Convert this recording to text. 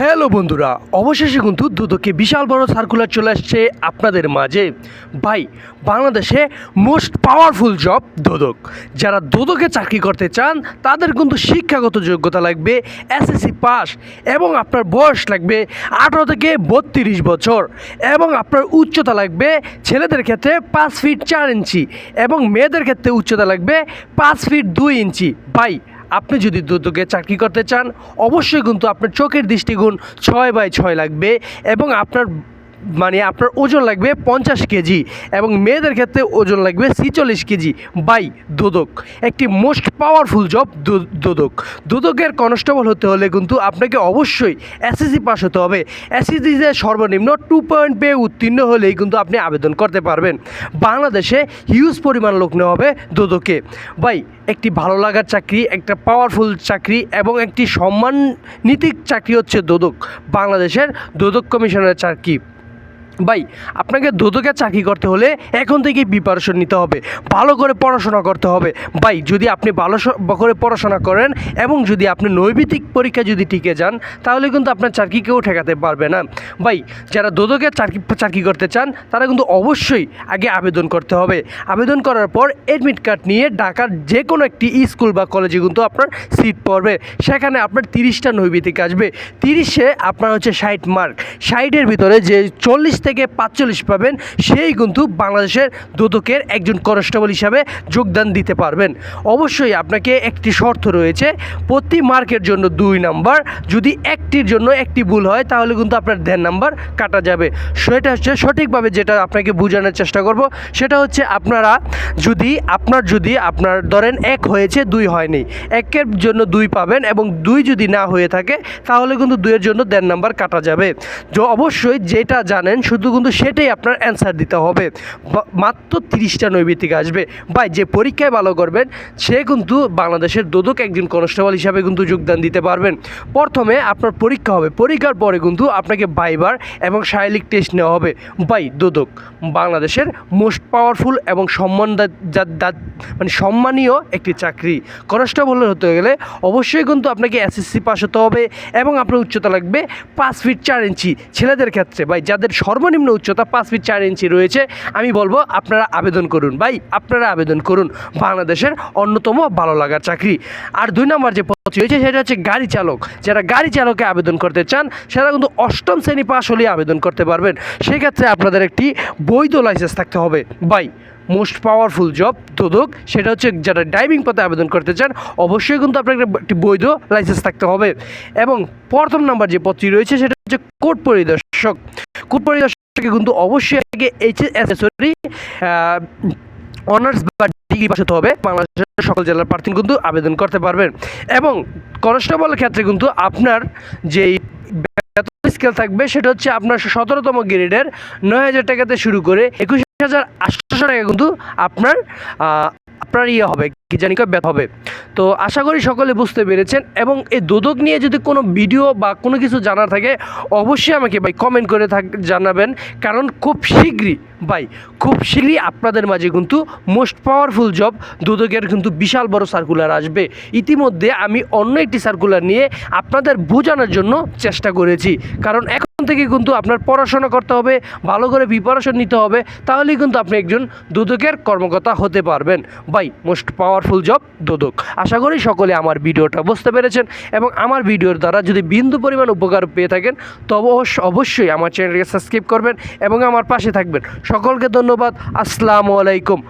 Hello বন্ধুরা, অবশেষে কিন্তু দুদকে বিশাল বড় সার্কুলার চলে আসছে আপনাদের মাঝে। ভাই, বাংলাদেশে মোস্ট পাওয়ারফুল জব দোদক। যারা দোদকে চাকরি করতে চান, তাদের কিন্তু শিক্ষাগত যোগ্যতা লাগবে এসএসসি পাস এবং আপনার বয়স লাগবে আঠারো থেকে বত্রিশ বছর এবং আপনার উচ্চতা লাগবে ছেলেদের ক্ষেত্রে পাঁচ ফিট চার ইঞ্চি এবং মেয়েদের ক্ষেত্রে উচ্চতা লাগবে পাঁচ ফিট দুই ইঞ্চি। ভাই আপনি যদি দুদকে চাকরি করতে চান, অবশ্যই কিন্তু আপনার চোখের দৃষ্টিগুণ ছয় বাই ছয় লাগবে এবং আপনার মানে আপনার ওজন লাগবে পঞ্চাশ কেজি এবং মেয়েদের ক্ষেত্রে ওজন লাগবে ছিচল্লিশ কেজি বাই দুদক। একটি মোস্ট পাওয়ারফুল জব দুদক। দুদকের কনস্টেবল হতে হলে কিন্তু আপনাকে অবশ্যই এসএসসি পাস হতে হবে। এসএসসিতে সর্বনিম্ন টু পয়েন্ট পেয়ে উত্তীর্ণ হলেই কিন্তু আপনি আবেদন করতে পারবেন। বাংলাদেশে হিউজ পরিমাণ লোক নেওয়া হবে দুদকে। বাই একটি ভালো লাগার চাকরি, একটা পাওয়ারফুল চাকরি এবং একটি সম্মানিতিক চাকরি হচ্ছে দোদক। বাংলাদেশের দোদক কমিশনের চাকরি। ভাই, আপনাকে দোদকে চাকরি করতে হলে এখন থেকেই প্রিপারেশন নিতে হবে, ভালো করে পড়াশোনা করতে হবে। ভাই, যদি আপনি ভালো করে পড়াশোনা করেন এবং যদি আপনি নৈবিতিক পরীক্ষা যদি টিকে যান, তাহলে কিন্তু আপনার চাকরি কেউ ঠেকাতে পারবে না। ভাই, যারা দোদকে চাকরি চাকরি করতে চান, তারা কিন্তু অবশ্যই আগে আবেদন করতে হবে। আবেদন করার পর অ্যাডমিট কার্ড নিয়ে ঢাকার যে কোনো একটি স্কুল বা কলেজে কিন্তু আপনার সিট পড়বে। সেখানে আপনার তিরিশটা নৈবিতিক আসবে। তিরিশে আপনার হচ্ছে ষাট মার্ক ষাটের ভিতরে যে চল্লিশ থেকে পাঁচচল্লিশ পাবেন, সেই কিন্তু বাংলাদেশের দুদকের একজন কনস্টেবল হিসাবে যোগদান দিতে পারবেন। অবশ্যই আপনাকে একটি শর্ত রয়েছে, প্রতি মার্কের জন্য দুই নাম্বার, যদি একটির জন্য একটি ভুল হয়, তাহলে কিন্তু আপনার দেড় নাম্বার কাটা যাবে। সেটা হচ্ছে সঠিকভাবে যেটা আপনাকে বোঝানোর চেষ্টা করব, সেটা হচ্ছে আপনারা যদি, আপনার যদি, আপনার ধরেন এক হয়েছে, দুই হয়নি, একের জন্য দুই পাবেন এবং দুই যদি না হয়ে থাকে, তাহলে কিন্তু দুইয়ের জন্য দেড় নাম্বার কাটা যাবে। অবশ্যই যেটা জানেন, শুধু কিন্তু সেটাই আপনার অ্যান্সার দিতে হবে। বা- মাত্র তিরিশটা নৈবিতিক আসবে। ভাই, যে পরীক্ষায় ভালো করবেন, সে কিন্তু বাংলাদেশের দোদক একজন কনস্টেবল হিসাবে কিন্তু যোগদান দিতে পারবেন। প্রথমে আপনার পরীক্ষা হবে। পরীক্ষার পরে কিন্তু আপনাকে বাইবার এবং শারীরিক টেস্ট নেওয়া হবে। বাই দোদক, বাংলাদেশের মোস্ট পাওয়ারফুল এবং সম্মান মানে সম্মানীয় একটি চাকরি। কনস্টেবল হতে গেলে অবশ্যই কিন্তু আপনাকে এসএসসি পাস হতে হবে এবং আপনার উচ্চতা লাগবে পাঁচ ফিট চার ইঞ্চি। ছেলেদের ক্ষেত্রে, ভাই, যাদের সর্বনিম্ন উচ্চতা পাঁচ ফিট চার ইঞ্চি রয়েছে। আমি বলব, আপনারা আবেদন করুন। ভাই, আপনারা আবেদন করুন। বাংলাদেশের অন্যতম ভালো লাগার চাকরি। আর দুই নম্বর যে পদ রয়েছে, সেটা হচ্ছে গাড়ি চালক। যারা গাড়ি চালকে আবেদন করতে চান সেটা কিন্তু অষ্টম শ্রেণি পাস হলেই আবেদন করতে পারবেন। সেক্ষেত্রে আপনাদের একটি বৈধ লাইসেন্স থাকতে হবে। By most powerful job Dudok, সেটা হচ্ছে যারা ড্রাইভিং পথে আবেদন করতে চান, অবশ্যই কিন্তু আপনাকে একটি বৈধ লাইসেন্স থাকতে হবে। এবং প্রথম নাম্বার যে পদটি রয়েছে, সেটা হচ্ছে কোর্ট পরিদর্শক। কোর্ট পরিদর্শকে কিন্তু অবশ্যই আগে এইচএস সরি অনার্স বা ডিগ্রি পাস হতে হবে। বাংলাদেশের সকল জেলার প্রার্থী কিন্তু আবেদন করতে পারবেন। এবং কনস্টেবলের ক্ষেত্রে কিন্তু আপনার যেই স্কেল থাকবে, সেটা হচ্ছে আপনার সতেরোতম গ্রেডের নয় হাজার টাকাতে শুরু করে একুশ হাজার আটশো টাকা কিন্তু আপনার আপনার ইয়ে হবে কি জানি কয় বেত হবে। তো আশা করি সকলে বুঝতে পেরেছেন এবং এই দোদক নিয়ে যদি কোনো ভিডিও বা কোনো কিছু জানার থাকে, অবশ্যই আমাকে ভাই কমেন্ট করে থাক, জানাবেন। কারণ খুব শীঘ্রই ভাই, খুব শীঘ্রই আপনাদের মাঝে কিন্তু মোস্ট পাওয়ারফুল জব দুদকের কিন্তু বিশাল বড় সার্কুলার আসবে। ইতিমধ্যে আমি অন্য একটি সার্কুলার নিয়ে আপনাদের বোঝানোর জন্য চেষ্টা করেছি। কারণ এখন থেকে কিন্তু আপনার পড়াশোনা করতে হবে, ভালো করে প্রিপারেশন নিতে হবে, তাহলেই কিন্তু আপনি একজন দুদকের কর্মকর্তা হতে পারবেন। By most powerful job Dudok. আশা করি সকলে আমার ভিডিওটা বুঝতে পেরেছেন এবং আমার ভিডিওর দ্বারা যদি বিন্দু পরিমাণ উপকার পেয়ে থাকেন, তবে অবশ্যই আমার চ্যানেলকে সাবস্ক্রাইব করবেন এবং আমার পাশে থাকবেন। সকলকে ধন্যবাদ। আসসালামু আলাইকুম।